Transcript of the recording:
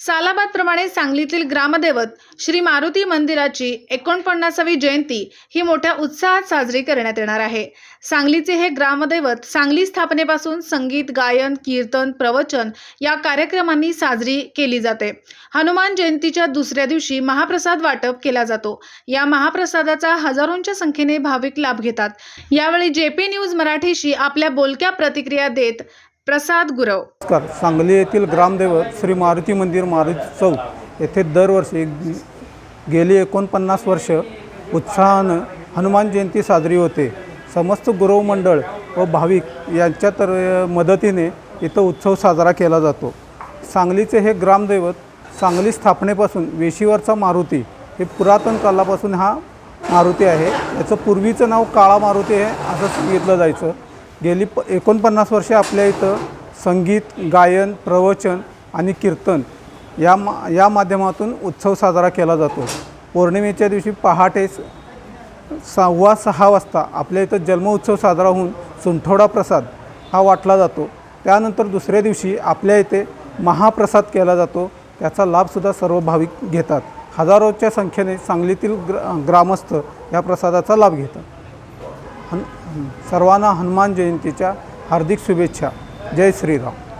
सालाबादप्रमाणे सांगलीतील ग्रामदैवत श्री मारुती मंदिराची एकोणपन्नासावी जयंती ही मोठ्या उत्साहात साजरी करण्यात येणार आहे. सांगलीचे हे ग्रामदैवत सांगली स्थापनेपासून संगीत गायन कीर्तन प्रवचन या कार्यक्रमांनी साजरी केली जाते. हनुमान जयंतीच्या दुसऱ्या दिवशी महाप्रसाद वाटप केला जातो. या महाप्रसादाचा हजारोंच्या संख्येने भाविक लाभ घेतात. यावेळी जे पी न्यूज मराठीशी आपल्या बोलक्या प्रतिक्रिया देत प्रसाद गुरव. नमस्कार. सांगली येथील ग्रामदैवत श्री मारुती मंदिर मारुती चौक येथे दरवर्षी गेली एकोणपन्नास वर्ष उत्साहानं हनुमान जयंती साजरी होते. समस्त गुरव मंडळ व भाविक यांच्या तर मदतीने इथं उत्सव साजरा केला जातो. सांगलीचे हे ग्रामदैवत सांगली स्थापनेपासून वेशीवरचा मारुती हे पुरातन कालापासून हा मारुती आहे. याचं पूर्वीचं नाव काळा मारुती आहे असं सांगितलं जायचं. गेली प एकोणपन्नास वर्षे आपल्या इथं संगीत गायन प्रवचन आणि कीर्तन या मा या माध्यमातून उत्सव साजरा केला जातो. पौर्णिमेच्या दिवशी पहाटे स- सव्वा सहा वाजता आपल्या इथं जन्मोत्सव साजरा होऊन सुंठोडा प्रसाद हा वाटला जातो. त्यानंतर दुसऱ्या दिवशी आपल्या इथे महाप्रसाद केला जातो. त्याचा लाभसुद्धा सर्व भाविक घेतात. हजारोच्या संख्येने सांगलीतील ग्र ग्रामस्थ या प्रसादाचा लाभ घेतात. हन सर्वांना हनुमान जयंतीच्या हार्दिक शुभेच्छा. जय श्रीराम.